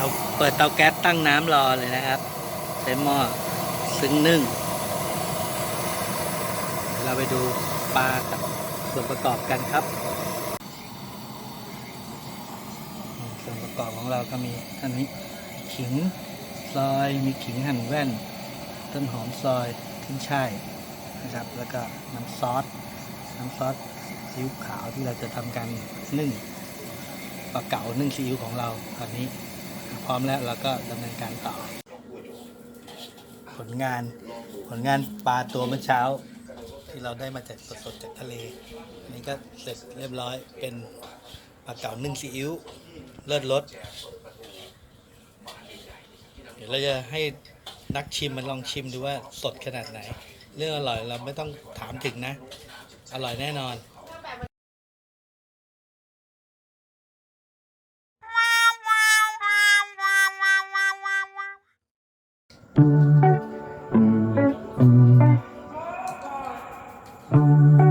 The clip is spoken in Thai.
เราเปิดเตาแก๊สตั้งน้ำรอเลยนะครับ ใช้หม้อซึ้งนึ่งเดี๋ยวเราไปดูปลากับส่วนประกอบกันครับ ส่วนประกอบของเราก็มีอันนี้ขิงซอยมีขิงหั่นแว่น ต้นหอมซอยขึ้นช่ายนะครับ แล้วก็น้ำซอส น้ำซอสซีอิ๊วขาวที่เราจะทำการนึ่งปลาเก๋านึ่งซีอิ๊วของเราตอนนี้ พร้อมแล้วเราก็ดำเนินการต่อ ผลงานผลงานปลาตัวเมื่อเช้า ที่เราได้มาจากสดๆจากทะเลนนี้ก็เสร็จเรียบร้อยเป็นปลาเก๋านึ่งซีอิ๊วเลิศรสเดี๋ยวเราจะให้นักชิมมันลองชิมดูว่าสดขนาดไหน เรื่องอร่อยเราไม่ต้องถามถึงนะ อร่อยแน่นอน Thank you.